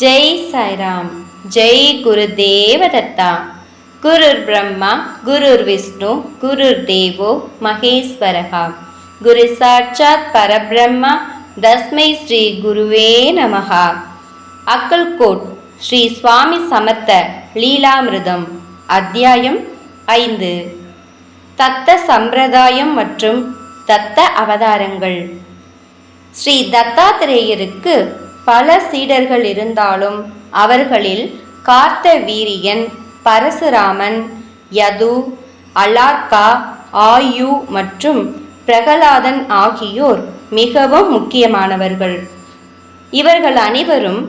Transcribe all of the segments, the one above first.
ஜெய் சாய்ராம் ஜெய் குரு தேவதத்தா. குருர் பிரம்மா குருர் விஷ்ணு குருர் தேவோ மகேஸ்வரகா. குரு சாட்சாத் பரபிரம்மா தஸ்மை ஸ்ரீ குருவே நமகா அக்கல்கோட் ஸ்ரீ சுவாமி சமர்த்த லீலாமிருதம் அத்தியாயம் ஐந்து. தத்த சம்பிரதாயம் மற்றும் தத்த அவதாரங்கள். ஸ்ரீ தத்தாத்திரேயருக்கு பல சீடர்கள் இருந்தாலும் அவர்களில் கார்த்த வீரியன் பரசுராமன் யது அலார்கா ஆயு மற்றும் பிரகலாதன் ஆகியோர் மிகவும் முக்கியமானவர்கள். இவர்கள் அனைவரும்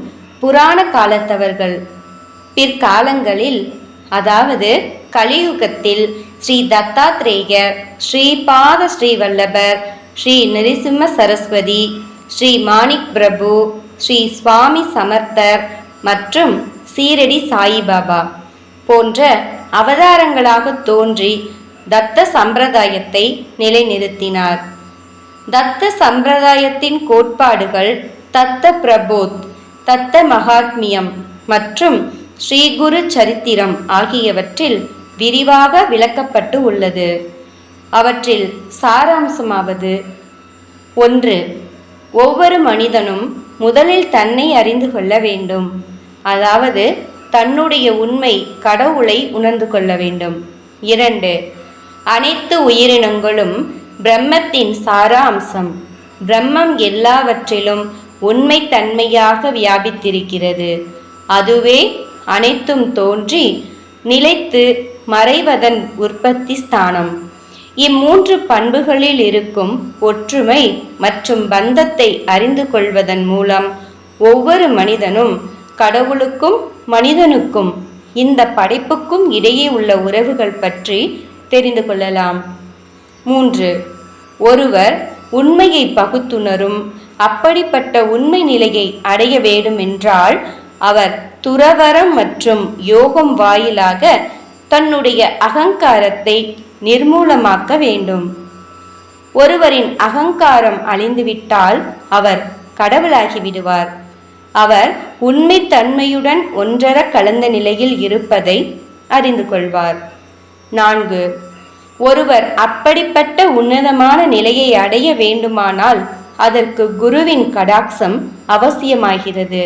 புராண காலத்தவர்கள். பிற்காலங்களில் அதாவது கலியுகத்தில் ஸ்ரீ தத்தாத்ரேயர் ஸ்ரீபாத ஸ்ரீவல்லபர் ஸ்ரீ நரிசிம்ம சரஸ்வதி ஸ்ரீ மாணிக் பிரபு ஸ்ரீ சுவாமி சமர்த்தர் மற்றும் சீரடி சாயிபாபா போன்ற அவதாரங்களாக தோன்றி தத்த சம்பிரதாயத்தை நிலைநிறுத்தினார். தத்த சம்பிரதாயத்தின் கோட்பாடுகள் தத்த பிரபோத் தத்த மகாத்மியம் மற்றும் ஸ்ரீகுரு சரித்திரம் ஆகியவற்றில் விரிவாக விளக்கப்பட்டு உள்ளது. அவற்றில் சாராம்சமாவது ஒன்று ஒவ்வொரு மனிதனும் முதலில் தன்னை அறிந்து கொள்ள வேண்டும். அதாவது தன்னுடைய உண்மை கடவுளை உணர்ந்து கொள்ள வேண்டும். இரண்டு அனைத்து உயிரினங்களும் பிரம்மத்தின் சாராம்சம். பிரம்மம் எல்லாவற்றிலும் உண்மை தன்மையாக வியாபித்திருக்கிறது. அதுவே அனைத்தும் தோன்றி நிலைத்து மறைவதன் உற்பத்தி ஸ்தானம். இம்மூன்று பண்புகளில் இருக்கும் ஒற்றுமை மற்றும் பந்தத்தை அறிந்து கொள்வதன் மூலம் ஒவ்வொரு மனிதனும் கடவுளுக்கும் மனிதனுக்கும் இந்த படைப்புக்கும் இடையே உள்ள உறவுகள் பற்றி தெரிந்து கொள்ளலாம். மூன்று ஒருவர் உண்மையை பகுத்துணரும் அப்படிப்பட்ட உண்மை நிலையை அடைய வேண்டும் என்றால் அவர் துறவரம் மற்றும் யோகம் வாயிலாக தன்னுடைய அகங்காரத்தை நிர்மூலமாக்க வேண்டும். ஒருவரின் அகங்காரம் அழிந்துவிட்டால் அவர் கடவுளாகி விடுவார் அவர் உண்மைத்தன்மையுடன் ஒன்றர கலந்த நிலையில் இருப்பதை அறிந்து கொள்வார். நான்கு ஒருவர் அப்படிப்பட்ட உன்னதமான நிலையை அடைய வேண்டுமானால் அதற்கு குருவின் கடாட்சம் அவசியமாகிறது.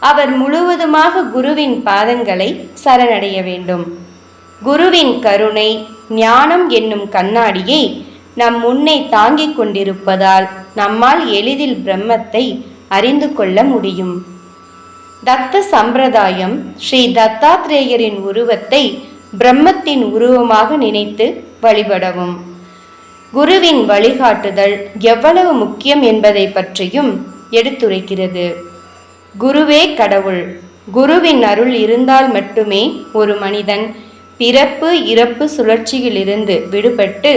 அவர் முழுவதுமாக குருவின் பாதங்களை சரணடைய வேண்டும். குருவின் கருணை ஞானம் என்னும் கண்ணாடியை நம் முன்னே தாங்கிக் கொண்டிருப்பதால் நம்மால் எளிதில் பிரம்மத்தை அறிந்து கொள்ள முடியும். தத்த சம்பிரதாயம் ஸ்ரீ தத்தாத்ரேயரின் உருவத்தை பிரம்மத்தின் உருவமாக நினைத்து வழிபடவும். குருவின் வழிகாட்டுதல் எவ்வளவு முக்கியம் என்பதை பற்றியும் எடுத்துரைக்கிறது. குருவே கடவுள் குருவின் அருள் இருந்தால் மட்டுமே ஒரு மனிதன் பிறப்பு இறப்பு சுழற்சியிலிருந்து விடுபட்டு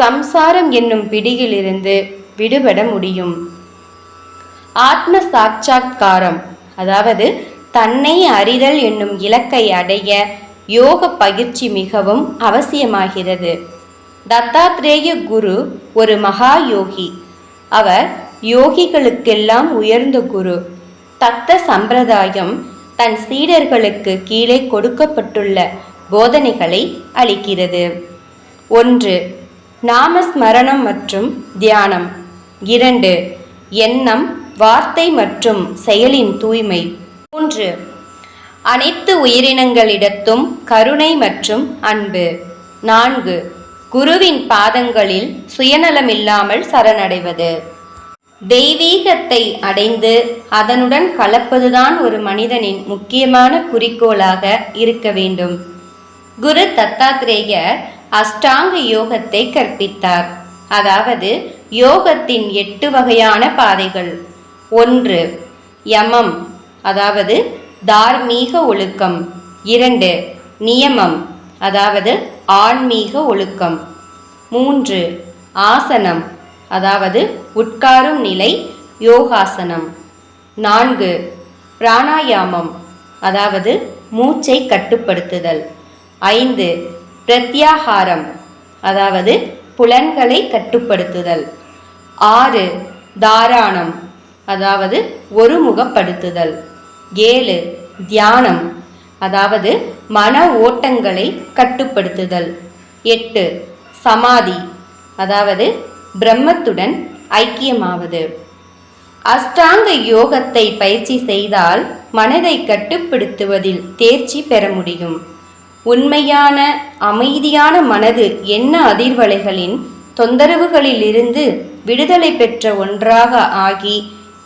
சம்சாரம் என்னும் பிடியிலிருந்து விடுபட முடியும். ஆத்ம சாட்சா்காரம் அதாவது தன்னை அறிதல் என்னும் இலக்கை அடைய யோக பயிற்சி மிகவும் அவசியமாகிறது. தத்தாத்ரேய குரு ஒரு மகா யோகி அவர் யோகிகளுக்கெல்லாம் உயர்ந்த குரு. தத்த சம்பிரதாயம் தன் சீடர்களுக்கு கீழே கொடுக்கப்பட்டுள்ள போதனைகளை அளிக்கிறது. ஒன்று நாமஸ்மரணம் மற்றும் தியானம். இரண்டு எண்ணம் வார்த்தை மற்றும் செயலின் தூய்மை. மூன்று அனைத்து உயிரினங்களிடத்தும் கருணை மற்றும் அன்பு. நான்கு குருவின் பாதங்களில் சுயநலமில்லாமல் சரணடைவது. தெய்வீகத்தை அடைந்து அதனுடன் கலப்பதுதான் ஒரு மனிதனின் முக்கியமான குறிக்கோளாக இருக்க வேண்டும். குரு தத்தாத்ரேயர் அஷ்டாங்க யோகத்தை கற்பித்தார். அதாவது யோகத்தின் எட்டு வகையான பாதைகள். ஒன்று யமம் அதாவது தார்மீக ஒழுக்கம். இரண்டு நியமம் அதாவது ஆன்மீக ஒழுக்கம். மூன்று ஆசனம் அதாவது உட்காரும் நிலை யோகாசனம். நான்கு பிராணாயாமம் அதாவது மூச்சை கட்டுப்படுத்துதல். ஐந்து பிரத்யாகாரம் அதாவது புலன்களை கட்டுப்படுத்துதல். ஆறு தாராணம் அதாவது ஒருமுகப்படுத்துதல். ஏழு தியானம் அதாவது மன ஓட்டங்களை கட்டுப்படுத்துதல். எட்டு சமாதி அதாவது பிரம்மத்துடன் ஐக்கியமாவது. அஷ்டாங்க யோகத்தை பயிற்சி செய்தால் மனதை கட்டுப்படுத்துவதில் தேர்ச்சி பெற முடியும். உண்மையான அமைதியான மனது என்ன அதிர்வலைகளின் தொந்தரவுகளிலிருந்து விடுதலை பெற்ற ஒன்றாக ஆகி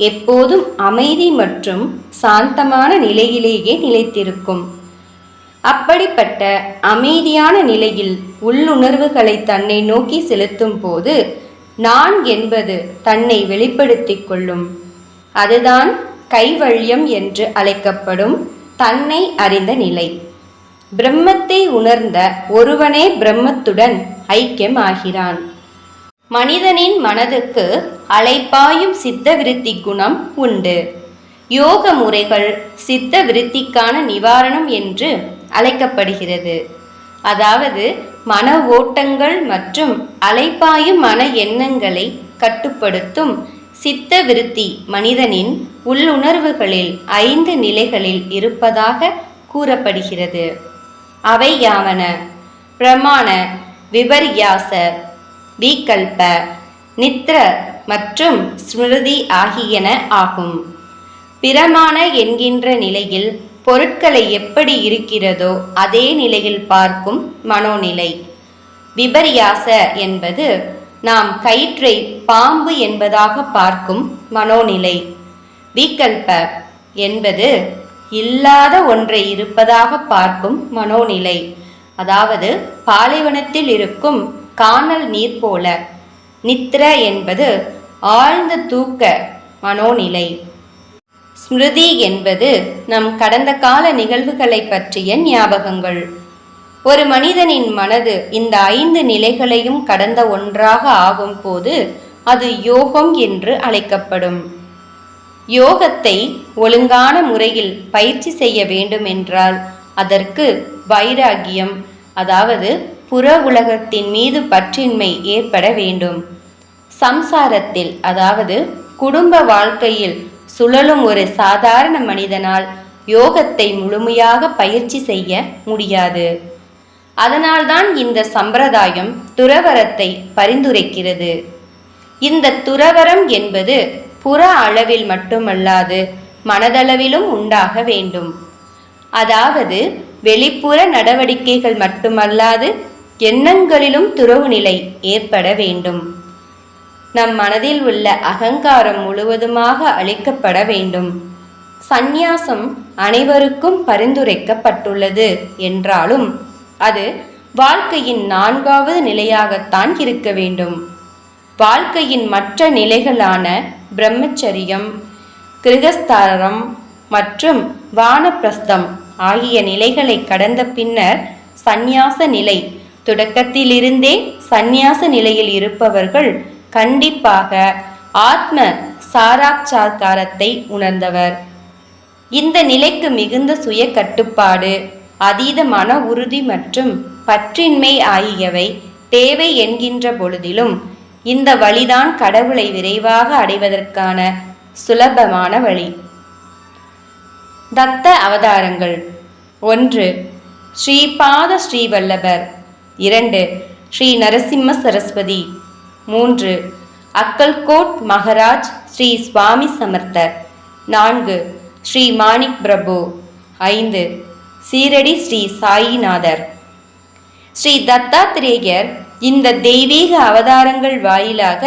எப்போதும் அமைதி மற்றும் சாந்தமான நிலையிலேயே நிலைத்திருக்கும். அப்படிப்பட்ட அமைதியான நிலையில் உள்ளுணர்வுகளை தன்னை நோக்கி செலுத்தும் போது நான் என்பது தன்னை வெளிப்படுத்திக் கொள்ளும். அதுதான் கைவல்யம் என்று அழைக்கப்படும் தன்னை அறிந்த நிலை. பிரம்மத்தை உணர்ந்த ஒருவனே பிரம்மத்துடன் ஐக்கியம் ஆகிறான் மனிதனின் மனதுக்கு அலைப்பாயும் சித்த விருத்தி குணம் உண்டு. யோக முறைகள் சித்த விருத்திக்கான நிவாரணம் என்று அழைக்கப்படுகிறது. அதாவது மன ஓட்டங்கள் மற்றும் அலைப்பாயும் மன எண்ணங்களை கட்டுப்படுத்தும் சித்த விருத்தி மனிதனின் உள்ளுணர்வுகளில் ஐந்து நிலைகளில் இருப்பதாக கூறப்படுகிறது. அவை யாவன? பிரமாண விபர்யாச விகல்ப நித்ர மற்றும் ஸ்மிருதி ஆகியன ஆகும். பிரமாண என்கின்ற நிலையில் பொருட்களை எப்படி இருக்கிறதோ அதே நிலையில் பார்க்கும் மனோநிலை. விபர்யாச என்பது நாம் கயிற்றை பாம்பு என்பதாக பார்க்கும் மனோநிலை. விகல்ப என்பது இல்லாத ஒன்றை இருப்பதாக பார்க்கும் மனோநிலை. அதாவது பாலைவனத்தில் இருக்கும் காணல் நீர் போல. நித்ர என்பது ஆழ்ந்த தூக்க மனோநிலை. ஸ்மிருதி என்பது நம் கடந்த கால நிகழ்வுகளை பற்றிய ஞாபகங்கள். ஒரு மனிதனின் மனது இந்த ஐந்து நிலைகளையும் கடந்த ஒன்றாக ஆகும் போது அது யோகம் என்று அழைக்கப்படும். யோகத்தை ஒழுங்கான முறையில் பயிற்சி செய்ய வேண்டுமென்றால் அதற்கு வைராகியம் அதாவது புற உலகத்தின் மீது பற்றின்மை ஏற்பட வேண்டும். சம்சாரத்தில் அதாவது குடும்ப வாழ்க்கையில் சுழலும் ஒரு சாதாரண மனிதனால் யோகத்தை முழுமையாக பயிற்சி செய்ய முடியாது. அதனால்தான் இந்த சம்பிரதாயம் துறவரத்தை பரிந்துரைக்கிறது. இந்த துறவரம் என்பது புற அளவில் மட்டுமல்லாது மனதளவிலும் உண்டாக வேண்டும். அதாவது வெளிப்புற நடவடிக்கைகள் மட்டுமல்லாது எண்ணங்களிலும் துறவு நிலை ஏற்பட வேண்டும். நம் மனதில் உள்ள அகங்காரம் முழுவதுமாக அழிக்கப்பட வேண்டும். சந்நியாசம் அனைவருக்கும் பரிந்துரைக்கப்பட்டுள்ளது என்றாலும் அது வாழ்க்கையின் நான்காவது நிலையாகத்தான் இருக்க வேண்டும். வாழ்க்கையின் மற்ற நிலைகளான பிரம்மச்சரியம் கிருகஸ்தாரம் மற்றும் வானப்பிரஸ்தம் ஆகிய நிலைகளை கடந்த பின்னர் சந்நியாச நிலை. தொடக்கத்திலிருந்தே சந்நியாச நிலையில் இருப்பவர்கள் கண்டிப்பாக ஆத்ம சாராட்சாக்காரத்தை உணர்ந்தவர். இந்த நிலைக்கு மிகுந்த சுய கட்டுப்பாடு அதீத மன உறுதி மற்றும் பற்றின்மை ஆகியவை தேவை என்கின்ற பொழுதிலும் இந்த வழிதான் கடவுளை விரைவாக அடைவதற்கான சுலபமான வழி. தத்த அவதாரங்கள். ஒன்று ஸ்ரீபாத ஸ்ரீவல்லபர். இரண்டு ஸ்ரீ நரசிம்ம சரஸ்வதி. மூன்று அக்கல்கோட் மகராஜ் ஸ்ரீ சுவாமி சமர்த்தர். நான்கு ஸ்ரீ மாணிக் பிரபு. ஐந்து சீரடி ஸ்ரீ சாயிநாதர். ஸ்ரீ தத்தாத்திரேயர் இந்த தெய்வீக அவதாரங்கள் வாயிலாக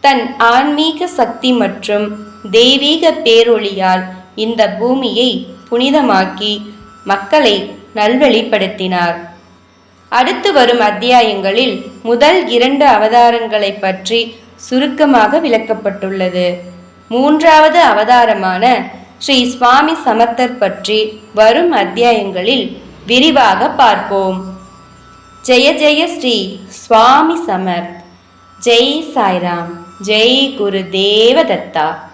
தன் ஆன்மீக சக்தி மற்றும் தெய்வீக பேரொளியால் இந்த பூமியை புனிதமாக்கி மக்களை நல்வழிப்படுத்தினார். அடுத்து வரும் அத்தியாயங்களில் முதல் இரண்டு அவதாரங்களை பற்றி சுருக்கமாக விளக்கப்பட்டுள்ளது. மூன்றாவது அவதாரமான ஸ்ரீ சுவாமி சமத்தர் பற்றி வரும் அத்தியாயங்களில் விரிவாக பார்ப்போம். ஜெய ஜெய ஸ்ரீ சுவாமி சமர்த் ஜெய் சாய்ராம். ஜெய் குரு தேவதத்தா.